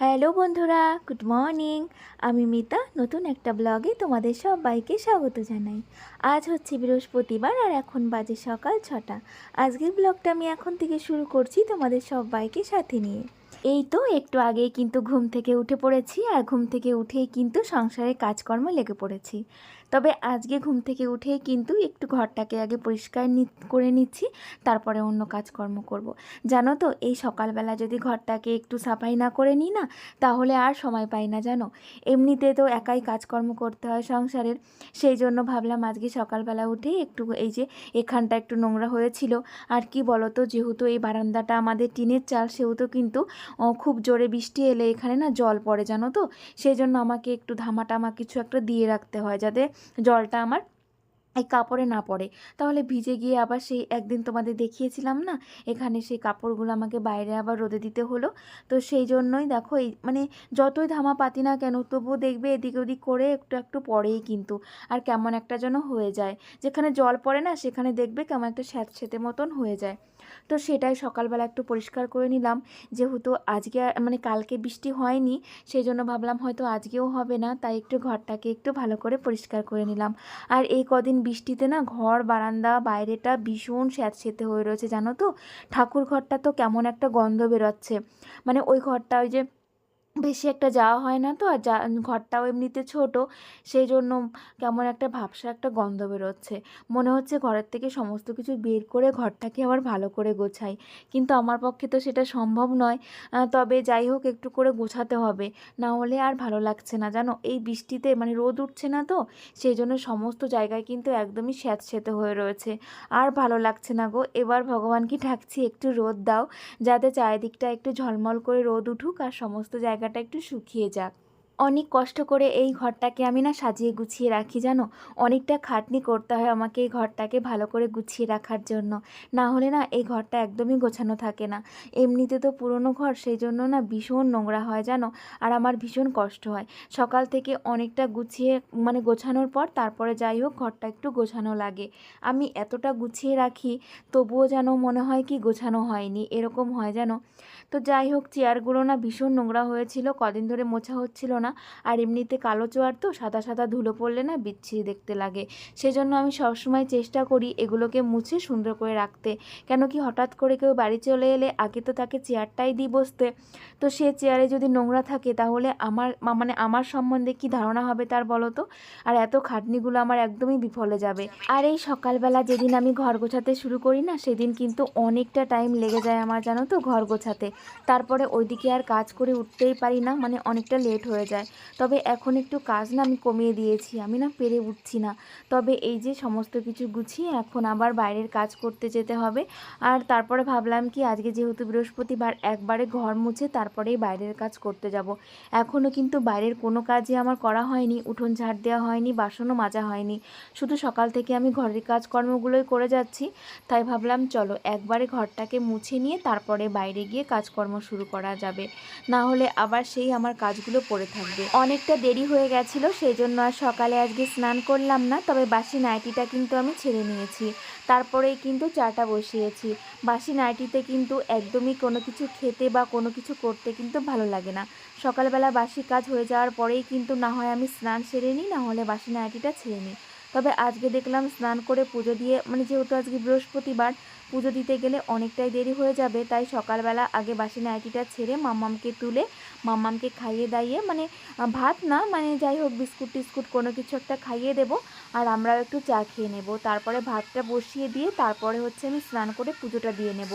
Hello বন্ধুরা, good morning. আমি মিতা, নতুন একটা ব্লগে তোমাদের সবাইকে স্বাগত জানাই। আজ হচ্ছে বৃহস্পতিবার আর এখন বাজে সকাল ছটা। আজকের ব্লগটা আমি এখন থেকে শুরু করছি তোমাদের সবাইকে সাথে নিয়ে। এই তো, একটু আগেই কিন্তু ঘুম থেকে উঠে পড়েছি আর ঘুম থেকে উঠেই কিন্তু সংসারের কাজকর্ম লেগে পড়েছি। তবে আজকে ঘুম থেকে উঠেই কিন্তু একটু ঘরটাকে আগে পরিষ্কার করে নিচ্ছি, তারপরে অন্য কাজকর্ম করব। জানো তো, এই সকালবেলা যদি ঘরটাকে একটু সাফাই না করে নিই না, তাহলে আর সময় পাই না, জানো এমনিতে তো একাই কাজকর্ম করতে হয় সংসারের, সেই জন্য ভাবলাম আজকে সকালবেলা উঠেই একটু এই যে এখানটা একটু নোংরা হয়েছিল, আর কি বলো তো যেহেতু এই বারান্দাটা আমাদের টিনের চাল, সেহেতু কিন্তু খুব জোরে বৃষ্টি এলে এখানে না জল পড়ে, জানো তো সেই জন্য আমাকে একটু ধামা টামা কিছু একটা দিয়ে রাখতে হয়, যাতে জলটা আমার এই কাপড়ে না পড়ে। তাহলে ভিজে গিয়ে আবার সেই একদিন তোমাদের দেখিয়েছিলাম না? এখানে সেই কাপড়গুলো আমাকে বাইরে আবার রোদে দিতে হলো। তো সেই জন্যই দেখো এই মানে যতই ধামা পাতি না কেন, তবুও দেখবে এদিক ওদিক করে একটু একটু পড়েই কিন্তু। আর কেমন একটা যেন হয়ে যায়। যেখানে জল পড়ে না, সেখানে দেখবে কেমন একটা স্যাঁতস্যাঁতে মতন হয়ে যায়। তো সেটাই সকালবেলা একটু পরিষ্কার করে নিলাম। যেহেতু আজকে মানে কালকে বৃষ্টি হয়নি, সেই জন্য ভাবলাম হয়তো আজকেও হবে না। তাই একটু ঘরটাকে একটু ভালো করে পরিষ্কার করে নিলাম। আর এই কদিন বৃষ্টিতে না ঘর, বারান্দা, বাইরেটা ভীষণ স্যাঁতসেঁতে হয়ে রয়েছে, জানো তো? ঠাকুর ঘরটা তো কেমন একটা গন্ধ বেরোচ্ছে। মানে ওই ঘরটা ওই যে বেশি একটা যাওয়া হয় না তো। আর যা, ঘরটাও এমনিতে ছোট সেই জন্য কেমন একটা ভাবসা একটা গন্ধ বেরোচ্ছে। মনে হচ্ছে ঘরের থেকে সমস্ত কিছু বের করে ঘরটাকে আবার ভালো করে গোছাই। কিন্তু আমার পক্ষে তো সেটা সম্ভব নয়। তবে যাই হোক, একটু করে গোছাতে হবে। না হলে আর ভালো লাগছে না। জানো, এই বৃষ্টিতে মানে রোদ উঠছে না তো সেই জন্য সমস্ত জায়গায় কিন্তু একদমই স্যাঁতসেঁতে হয়ে রয়েছে। আর ভালো লাগছে না গো। এবার ভগবানকে ডাকছি, একটু রোদ দাও, যাতে চারিদিকটা একটু ঝলমল করে রোদ উঠুক আর সমস্ত জায়গাটা একটু শুকিয়ে যাক। অনেক কষ্ট করে এই ঘরটাকে আমি না সাজিয়ে গুছিয়ে রাখি, জানো? অনেকটা খাটনি করতে হয় আমাকে এই ঘরটাকে ভালো করে গুছিয়ে রাখার জন্য। না হলে না এই ঘরটা একদমই গোছানো থাকে না। এমনিতে তো পুরনো ঘর সেই জন্য না ভীষণ নোংরা হয়, জানো? আর আমার ভীষণ কষ্ট হয়। সকাল থেকে অনেকটা গুছিয়ে মানে গোছানোর পর তারপরে যাই হোক, ঘরটা একটু গোছানো লাগে। আমি এতটা গুছিয়ে রাখি, তবুও যেন মনে হয় কি গোছানো হয়নি। এরকম হয় যেন তো যাই হোক, চেয়ারগুলো না ভীষণ নোংরা হয়েছিল, কদিন ধরে মোছা হচ্ছিল না। আর এমনিতে কালো চোয়ার তো, সাদা সাদা ধুলো পড়লে না বিচ্ছিরি দেখতে লাগে। সেজন্য আমি সবসময় চেষ্টা করি এগুলোকে মুছে সুন্দর করে রাখতে। কেন কি হঠাৎ করে কেউ বাড়ি চলে এলে আগে তো তাকে চেয়ারটাই দিই বসতে। তো সে চেয়ারে যদি নোংরা থাকে তাহলে আমার মানে আমার সম্বন্ধে কি ধারণা হবে তার বলো তো? আর এত খাটনিগুলো আমার একদমই বিফলে যাবে। আর এই সকালবেলা যেদিন আমি ঘর গোছাতে শুরু করি না, সেদিন কিন্তু অনেকটা টাইম লেগে যায় আমার, জানো তো, ঘর গোছাতে। তারপরে ওইদিকে আর কাজ করে উঠতেই পারি না মানে অনেকটা লেট হয়ে যায়। তবে এখন একটু কাজ না আমি কমিয়ে দিয়েছি, আমি না পেরে উঠছি না। তবে এই যে সমস্ত কিছু গুছিয়ে এখন আবার বাইরের কাজ করতে যেতে হবে। আর তারপরে ভাবলাম কি, আজকে যেহেতু বৃহস্পতিবার, একবারে ঘর মুছে তারপরেই বাইরের কাজ করতে যাব। এখনও কিন্তু বাইরের কোনো কাজই আমার করা হয়নি, উঠোন ঝাড় দেওয়া হয়নি, বাসনও মাজা হয়নি। শুধু সকাল থেকে আমি ঘরের কাজকর্মগুলোই করে যাচ্ছি। তাই ভাবলাম, চলো একবারে ঘরটাকে মুছে নিয়ে তারপরে বাইরে গিয়ে কাজকর্ম শুরু করা যাবে। না হলে আবার সেই আমার কাজগুলো পড়ে থাকবে। অনেকটা দেরি হয়ে গেছিল সেই জন্য আর সকালে আজকে স্নান করলাম না, তবে বাসি নাইটিটা কিন্তু আমি ছেড়ে নিয়েছি। তারপরেই কিন্তু চাটা বসিয়েছি। বাসি নাইটিতে কিন্তু একদমই কোনো কিছু খেতে বা কোনো কিছু করতে কিন্তু ভালো লাগে না। সকালবেলা বাসি কাজ হয়ে যাওয়ার পরেই কিন্তু না হয় আমি স্নান সেরে নিই, না হলে বাসি নাইটিটা ছেড়ে নিই। তবে আজকে দেখলাম স্নান করে পুজো দিয়ে মানে যেহেতু আজকে বৃহস্পতিবার, পুজো দিতে গেলে অনেকটাই দেরি হয়ে যাবে, তাই সকালবেলা আগে বাসি নাইটিটা ছেড়ে মাম্মামকে তুলে, মাম্মামকে খাইয়ে দাইয়ে মানে ভাত না মানে যাই হোক বিস্কুট টিস্কুট কোনো কিছু একটা খাইয়ে দেবো, আর আমরাও একটু চা খেয়ে নেব। তারপরে ভাতটা বসিয়ে দিয়ে তারপরে হচ্ছে আমি স্নান করে পুজোটা দিয়ে নেব।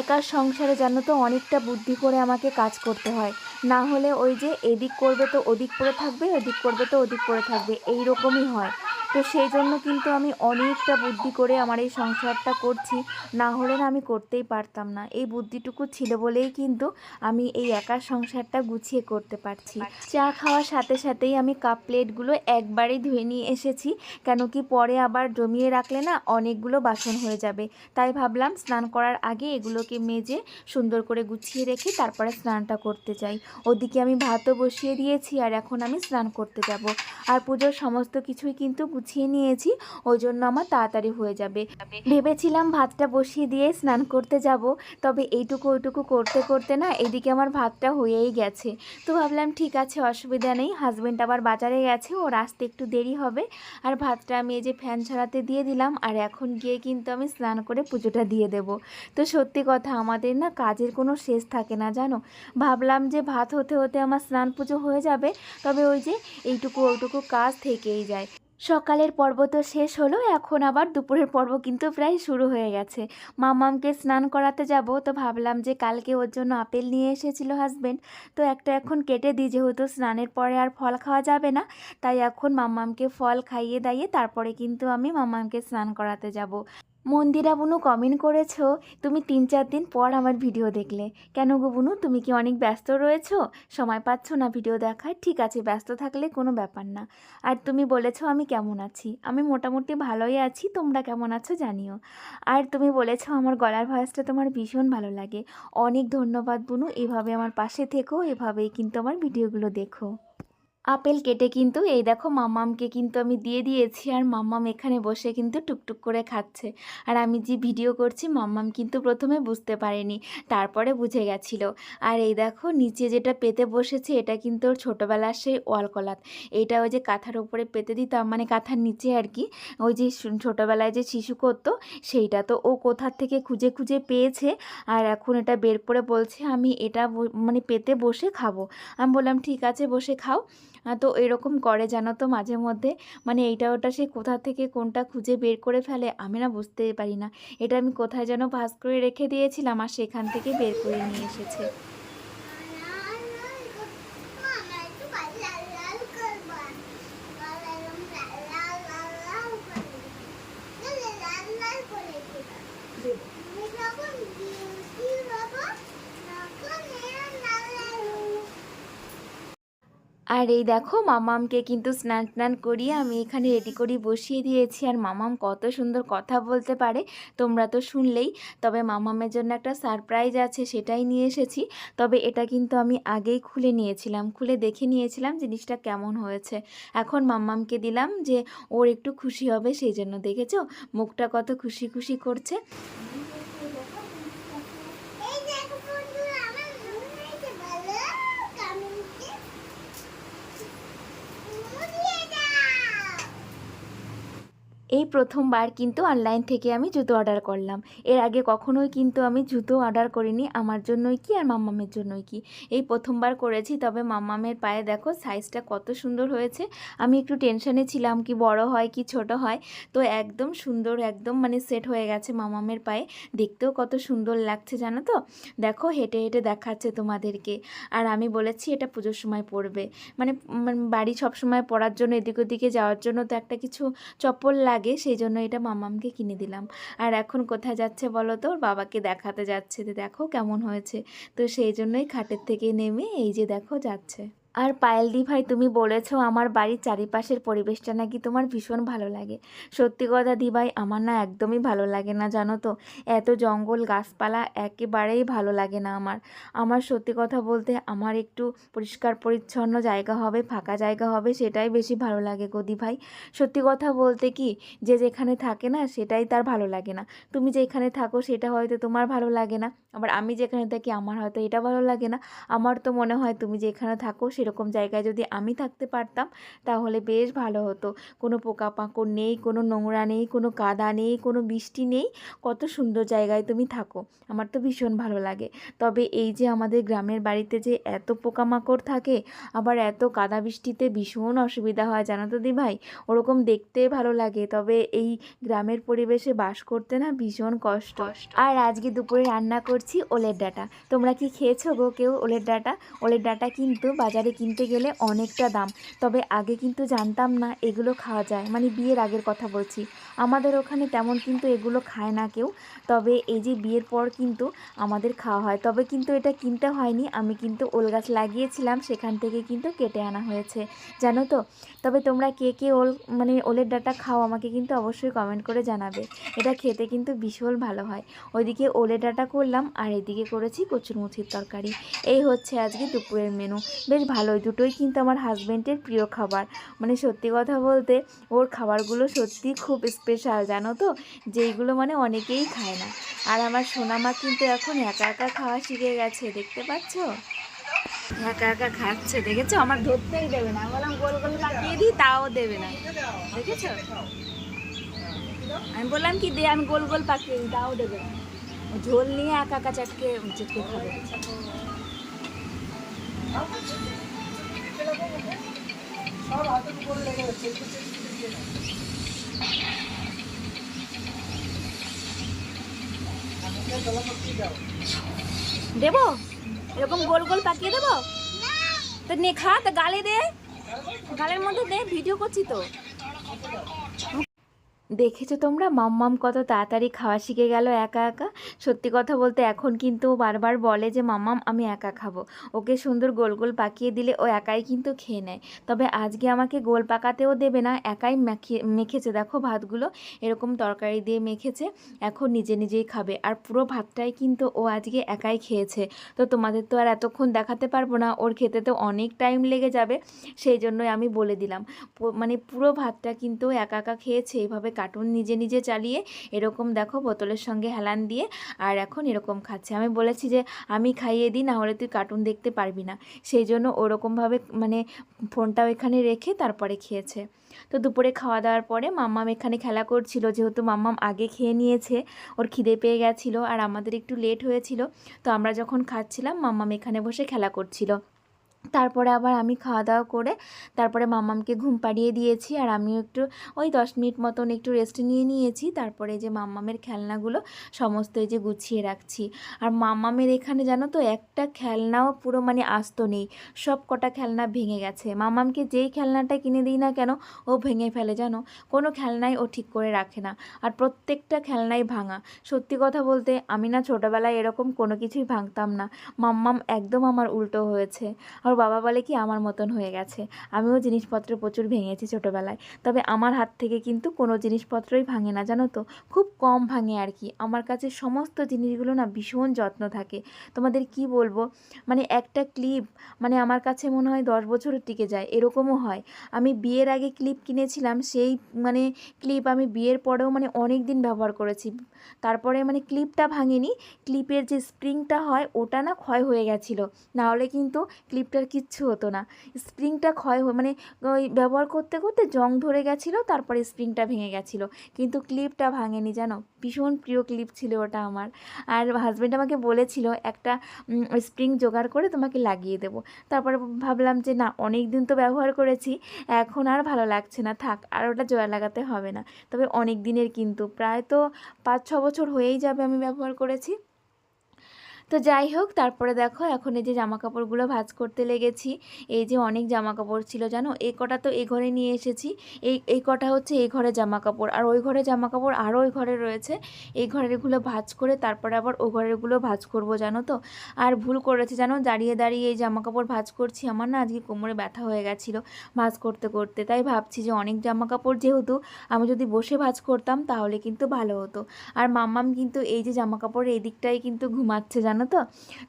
একা সংসারে জানো তো অনেকটা বুদ্ধি করে আমাকে কাজ করতে হয়। না হলে ওই যে এদিক করবে তো ওদিক পড়ে থাকবে, ওদিক করবে তো ওদিক পড়ে থাকবে এই রকমই হয়। তো সেই জন্য কিন্তু আমি অনেকটা বুদ্ধি করে আমার এই সংসারটা করছি। না হলে না আমি করতেই পারতাম না। এই বুদ্ধিটুকু ছিল বলেই কিন্তু আমি এই একা সংসারটা গুছিয়ে করতে পারছি। চা খাওয়ার সাথে সাথেই আমি কাপ প্লেটগুলো একবারেই ধুয়ে নিয়ে এসেছি। কেন কি পরে আবার জমিয়ে রাখলে না অনেকগুলো বাসন হয়ে যাবে। তাই ভাবলাম স্নান করার আগে এগুলোকে মেজে সুন্দর করে গুছিয়ে রেখে তারপরে স্নানটা করতে চাই ওদিকে আমি ভাতও বসিয়ে দিয়েছি আর এখন আমি স্নান করতে যাব। আর পুজোর সমস্ত কিছুই কিন্তু গুছিয়ে নিয়েছি, ওই জন্য আমার তাড়াতাড়ি হয়ে যাবে। ভেবেছিলাম ভাতটা বসিয়ে দিয়ে স্নান করতে যাব, তবে এইটুকু ওইটুকু করতে করতে না এদিকে আমার ভাতটা হয়েই গেছে। তো ভাবলাম, ঠিক আছে, অসুবিধা নেই হাজব্যান্ড আবার বাজারে গেছে, ওর আসতে একটু দেরি হবে। আর ভাতটা আমি এই যে ফ্যান ছাড়াতে দিয়ে দিলাম, আর এখন গিয়ে কিন্তু আমি স্নান করে পুজোটা দিয়ে দেব। তো সত্যি কথা, আমাদের না কাজের কোনো শেষ থাকে না, জানো? ভাবলাম যে ভাত হতে হতে আমার স্নান পুজো হয়ে যাবে, তবে ওই যে এইটুকু ওইটুকু কাজ থেকেই যায়। সকালের পর্ব তো শেষ হলো, এখন আবার দুপুরের পর্ব কিন্তু প্রায় শুরু হয়ে গেছে। মামামকে স্নান করাতে যাব, তো ভাবলাম যে কালকে ওর জন্য আপেল নিয়ে এসেছিল হাজব্যান্ড তো একটা এখন কেটে দিই, যেহেতু স্নানের পরে আর ফল খাওয়া যাবে না, তাই এখন মামামকে ফল খাইয়ে দাইয়ে তারপরে কিন্তু আমি মামামকে স্নান করাতে যাব। মন্দিরা বুনু কমেন্ট করেছ, তুমি তিন চার দিন পর আমার ভিডিও দেখলে। কেন গো বুনু, তুমি কি অনেক ব্যস্ত রয়েছো? সময় পাচ্ছ না ভিডিও দেখায়? ঠিক আছে, ব্যস্ত থাকলে কোনো ব্যাপার না। আর তুমি বলেছ আমি কেমন আছি? আমি মোটামুটি ভালোই আছি, তোমরা কেমন আছো জানিও। আর তুমি বলেছ আমার গলার ভয়েসটা তোমার ভীষণ ভালো লাগে। অনেক ধন্যবাদ বুনু, এভাবে আমার পাশে থেকো, এভাবেই কিন্তু আমার ভিডিওগুলো দেখো। আপেল কেটে কিন্তু, এই দেখো মাম্মামকে কিন্তু আমি দিয়ে দিয়েছি আর মাম্মাম এখানে বসে কিন্তু টুকটুক করে খাচ্ছে। আর আমি যে ভিডিও করছি মাম্মাম কিন্তু প্রথমে বুঝতে পারেনি, তারপরে বুঝে গেছিল। আর এই দেখো, নিচে যেটা পেতে বসেছে, এটা কিন্তু ওর ছোটোবেলার সেই ওয়াল কলাত এইটা ওই যে কাঁথার উপরে পেতে দিতাম মানে কাঁথার নিচে আর কি, ওই যে ছোটোবেলায় যে শিশু করতো, সেইটা। তো ও কোথার থেকে খুঁজে খুঁজে পেয়েছে, আর এখন এটা বের করে বলছে, আমি এটা মানে পেতে বসে খাব। আমি বললাম, ঠিক আছে, বসে খাও। তো এরকম করে জানো তো মাঝে মধ্যে? মানে এইটা ওটা সে কোথা থেকে কোনটা খুঁজে বের করে ফেলে আমি না বুঝতেই পারি না। এটা আমি কোথায় যেন ভাস করে রেখে দিয়েছিলাম আর সেখান থেকে বের করে নিয়ে এসেছে। আর এই দেখো মামামকে কিন্তু স্নান টান করিয়ে আমি এখানে রেডি করে বসিয়ে দিয়েছি। আর মামাম কত সুন্দর কথা বলতে পারে, তোমরা তো শুনলেই। তবে মামামের জন্য একটা সারপ্রাইজ আছে, সেটাই নিয়ে এসেছি। তবে এটা কিন্তু আমি আগেই খুলে নিয়েছিলাম, খুলে দেখে নিয়েছিলাম জিনিসটা কেমন হয়েছে। এখন মাম্মামকে দিলাম যে ওর একটু খুশি হবে, সেই জন্য দেখেছ? মুখটা কত খুশি খুশি করছে এই দেখো বন্ধুরা আমার মনে হয়েছে ভালো কামিনকে মুড়িয়ে দাও এই প্রথমবার কিন্তু অনলাইন থেকে আমি জুতো অর্ডার করলাম। এর আগে কখনোই কিন্তু আমি জুতো অর্ডার করিনি, আমার জন্যই কি আর মাম্মামের জন্যই কি? এই প্রথমবার করেছি, তবে মাম্মামের পায়ে দেখো সাইজটা কত সুন্দর হয়েছে। আমি একটু টেনশনে ছিলাম কি বড় হয়, কি ছোট হয়। তো একদম সুন্দর, একদম মানে সেট হয়ে গেছে মামামের পায়ে। দেখতেও কত সুন্দর লাগছে জানো তো? দেখো হেঁটে হেঁটে দেখাচ্ছে তোমাদেরকে। আর আমি বলেছি এটা পুজোর সময় পরবে। মানে মানে বাড়ি সব সময় পরার জন্য, এদিক ওদিকে যাওয়ার জন্য তো একটা কিছু চপ্পল লাগে। সেই জন্য এটা মামামকে কিনে দিলাম। আর এখন কোথায় যাচ্ছে বলো তো? বাবাকে দেখাতে যাচ্ছে দেখো কেমন হয়েছে। তো সেই জন্যই খাটের থেকে নেমে এই যে দেখো যাচ্ছে। আর পায়েল দি ভাই, তুমি বলেছ আমার বাড়ির চারিপাশের পরিবেশটা নাকি তোমার ভীষণ ভালো লাগে। সত্যি কথা দি ভাই, আমার না একদমই ভালো লাগে না, জানো তো? এত জঙ্গল, গাছপালা একেবারেই ভালো লাগে না আমার। আমার সত্যি কথা বলতে আমার একটু পরিষ্কার পরিচ্ছন্ন জায়গা হবে, ফাঁকা জায়গা হবে, সেটাই বেশি ভালো লাগে গদি ভাই। সত্যি কথা বলতে কি, যে যেখানে থাকে না, সেটাই তার ভালো লাগে না। তুমি যেখানে থাকো, সেটা হয়তো তোমার ভালো লাগে না। আবার আমি যেখানে থাকি, আমার হয়তো এটা ভালো লাগে না। আমার তো মনে হয় তুমি যেখানে থাকো সেরকম জায়গায় যদি আমি থাকতে পারতাম তাহলে বেশ ভালো হতো। কোনো পোকামাকড় নেই কোনো নোংরা নেই কোনো কাদা নেই কোনো বৃষ্টি নেই কত সুন্দর জায়গায় তুমি থাকো। আমার তো ভীষণ ভালো লাগে। তবে এই যে আমাদের গ্রামের বাড়িতে যে এত পোকামাকড় থাকে আবার এত কাদা বৃষ্টিতে ভীষণ অসুবিধা হয় জানো তো দি ভাই ওরকম দেখতে ভালো লাগে তবে এই গ্রামের পরিবেশে বাস করতে না ভীষণ কষ্ট। আর আজকে দুপুরে রান্না করছি ওলের ডাটা। তোমরা কি খেয়েছো গো কেউ ওলের ডাটা? ওলের ডাটা কিন্তু বাজারে কিনতে গেলে অনেকটা দাম। তবে আগে কিন্তু জানতাম না এগুলো খাওয়া যায়। মানে বিয়ের আগের কথা বলছি। আমাদের ওখানে তেমন কিন্তু এগুলো খায় না কেউ। তবে এই যে বিয়ের পর কিন্তু আমাদের খাওয়া হয়। তবে কিন্তু এটা কিনতে হয়নি। আমি কিন্তু ওল গাছ লাগিয়েছিলাম। সেখান থেকে কিন্তু কেটে আনা হয়েছে। জানো তো? তবে তোমরা কে কে ওল মানে ওলের ডাটা খাও আমাকে কিন্তু অবশ্যই কমেন্ট করে জানাবে। এটা খেতে কিন্তু ভীষণ ভালো হয়। ওইদিকে ওলের ডাটা করলাম আর এদিকে করেছি কচুরমুচির তরকারি। এই হচ্ছে আজকে দুপুরের মেনু বেশ ভালো ভালো দুটোই কিন্তু আমার হাজব্যান্ডের প্রিয় খাবার। মানে সত্যি কথা বলতে, ওর খাবারগুলো সত্যি খুব স্পেশাল জানো তো? যেইগুলো মানে অনেকেই খায় না। আর আমার সোনামা কিন্তু এখন একা একা খাওয়া শিখে গেছে, দেখতে পাচ্ছ? একা একা খাচ্ছে, দেখেছ? আমার ধরতেই দেবে না। বললাম, গোল গোল পাকিয়ে দিই, তাও দেবে না। দেখেছ? আমি বললাম কি, দে, আমি গোল গোল পাকিয়ে দিই, তাও দেবে না। ঝোল নিয়ে একা একা চাটকে, চেটকে খাবে। দেবো? এরকম গোল গোল পাকিয়ে দেবো? তো নে খা তো গালে দে। গালের মধ্যে দে ভিডিও করছি তো। দেখেছ তোমরা? মাম্মাম কত তাড়াতাড়ি খাওয়া শিখে গেল একা একা। সত্যি কথা বলতে এখন কিন্তু বারবার বলে যে, মাম্মাম, আমি একা খাব। ওকে সুন্দর গোল গোল পাকিয়ে দিলে ও একাই কিন্তু খেয়ে নেয়। তবে আজকে আমাকে গোল পাকাতেও দেবে না, একাই মেখে, মেখেছে। দেখো ভাতগুলো এরকম তরকারি দিয়ে মেখেছে, এখন নিজে নিজেই খাবে। আর পুরো ভাতটাই কিন্তু ও আজকে একাই খেয়েছে। তো তোমাদের তো আর এতক্ষণ দেখাতে পারব না, ওর খেতে তো অনেক টাইম লেগে যাবে, সেই জন্যই আমি বলে দিলাম। মানে পুরো ভাতটা কিন্তু একা একা খেয়েছে, এইভাবে কার্টুন নিজে নিজে চালিয়ে এরকম দেখো বোতলের সঙ্গে হেলান দিয়ে আর এখন এরকম খাচ্ছে। আমি বলেছি যে, আমি খাইয়ে দিই, না হলে তুই কার্টুন দেখতে পারবি না। সেই জন্য ওরকমভাবে মানে ফোনটাও এখানে রেখে তারপরে খেয়েছে। তো দুপুরে খাওয়া দাওয়ার পরে মাম্মাম এখানে খেলা করছিল, যেহেতু মাম্মাম আগে খেয়ে নিয়েছে, ওর খিদে পেয়ে গেছিল আর আমাদের একটু লেট হয়েছিল, তো আমরা যখন খাচ্ছিলাম মাম্মাম এখানে বসে খেলা করছিল। তারপরে আবার আমি খাওয়া দাওয়া করে তারপরে মাম্মামকে ঘুম পাড়িয়ে দিয়েছি আর আমিও একটু ওই দশ মিনিট মতন একটু রেস্ট নিয়ে নিয়েছি। তারপরে যে মাম্মামের খেলনাগুলো সমস্ত যে গুছিয়ে রাখছি। আর মাম্মামের এখানে জানো তো একটা খেলনাও পুরো মানে আস্ত নেই। সব কটা খেলনা ভেঙে গেছে। মাম্মামকে যেই খেলনাটা কিনে দিই না কেন ও ভেঙে ফেলে জানো? কোনো খেলনাই ও ঠিক করে রাখে না। আর প্রত্যেকটা খেলনাই ভাঙা। সত্যি কথা বলতে আমি না ছোটোবেলায় এরকম কোনো কিছুই ভাঙতাম না। মাম্মাম একদম আমার উল্টো হয়েছে। আর বাবা বলে কি, আমার মতন হয়ে গেছে। আমিও জিনিসপত্র প্রচুর ভেঙেছি ছোটোবেলায়। তবে আমার হাত থেকে কিন্তু কোনো জিনিসপত্রই ভাঙে না, জানো তো? খুব কম ভাঙে আর কি। আমার কাছে সমস্ত জিনিসগুলো না ভীষণ যত্ন থাকে। তোমাদের কি বলব? মানে একটা ক্লিপ মানে আমার কাছে মনে হয় দশ বছর টিকে যায়, এরকমও হয়। আমি বিয়ের আগে ক্লিপ কিনেছিলাম, সেই মানে ক্লিপ আমি বিয়ের পরেও মানে অনেক দিন ব্যবহার করেছি। তারপরে মানে ক্লিপটা ভাঙেনি, ক্লিপের যে স্প্রিংটা হয় ওটা না ক্ষয় হয়ে গেছিল। নাহলে কিন্তু ক্লিপটার কিচ্ছু হতো না। স্প্রিংটা ক্ষয় মানে ওই ব্যবহার করতে করতে জং ধরে গেছিল, তারপরে স্প্রিংটা ভেঙে গেছিল। কিন্তু ক্লিপটা ভাঙেনি, জানো? ভীষণ প্রিয় ক্লিপ ছিল ওটা আমার। আর হাজব্যান্ড আমাকে বলেছিল, একটা স্প্রিং জোগাড় করে তোমাকে লাগিয়ে দেবো। তারপরে ভাবলাম যে, না অনেক দিন তো ব্যবহার করেছি, এখন আর ভালো লাগছে না, থাক, আর ওটা জোড়া লাগাতে হবে না। তবে অনেক দিনের কিন্তু, প্রায় তো পাঁচ ছ বছর হয়েই যাবে আমি ব্যবহার করেছি। তো যাই হোক, তারপরে দেখো এখন এই যে জামা কাপড়গুলো ভাজ করতে লেগেছি। এই যে অনেক জামা কাপড় ছিল জানো? এই কটা তো এই ঘরে নিয়ে এসেছি। এই এই কটা হচ্ছে এই ঘরে জামা কাপড় আর ওই ঘরে জামা কাপড় আরও ওই ঘরে রয়েছে। এই ঘরেরগুলো ভাজ করে তারপরে আবার ও ঘরেরগুলো ভাজ করব, জানো তো? আর ভুল করেছে, জানো? দাঁড়িয়ে দাঁড়িয়ে এই জামা কাপড় ভাজ করছি। আমার না আজকে কোমরে ব্যথা হয়ে গেছিল ভাজ করতে করতে। তাই ভাবছি যে অনেক জামা কাপড় যেহেতু আমি যদি বসে ভাজ করতাম তাহলে কিন্তু ভালো হতো। আর মাম্মাম কিন্তু এই যে জামা কাপড় এই দিকটাই কিন্তু ঘুমাচ্ছে, জানো তো?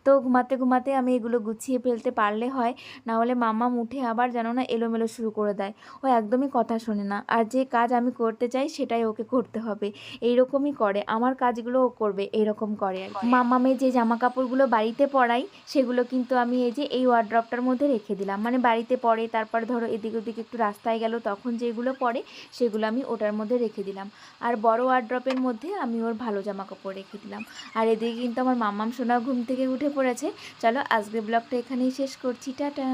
তো ঘুমাতে ঘুমাতে আমি এগুলো গুছিয়ে ফেলতে পারলে হয় না হলে মাম্মাম উঠে আবার জানো না এলোমেলো শুরু করে দেয়। ও একদমই কথা শোনে না। আর যে কাজ আমি করতে চাই সেটাই ওকে করতে হবে। এইরকমই করে। আমার কাজগুলো ও করবে, এইরকম করে আর। মাম্মামে যে জামা কাপড়গুলো বাড়িতে পরাই, সেগুলো কিন্তু আমি এই যে, এই ওয়ার্ড্রপটার মধ্যে রেখে দিলাম। মানে বাড়িতে পরে, তারপর ধরো এদিক ওদিক একটু রাস্তায় গেল, তখন যেগুলো পরে, সেগুলো আমি ওটার মধ্যে রেখে দিলাম। আর বড় ওয়ার্ড্রপের মধ্যে আমি ওর ভালো জামা কাপড় রেখে দিলাম। আর এদিকে কিন্তু আমার মাম্মাম সোনা ঘুম থেকে উঠে পড়েছে। চলো আজকে ব্লগটা এখানেই শেষ করছি। টাটা।